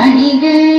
அணிகள்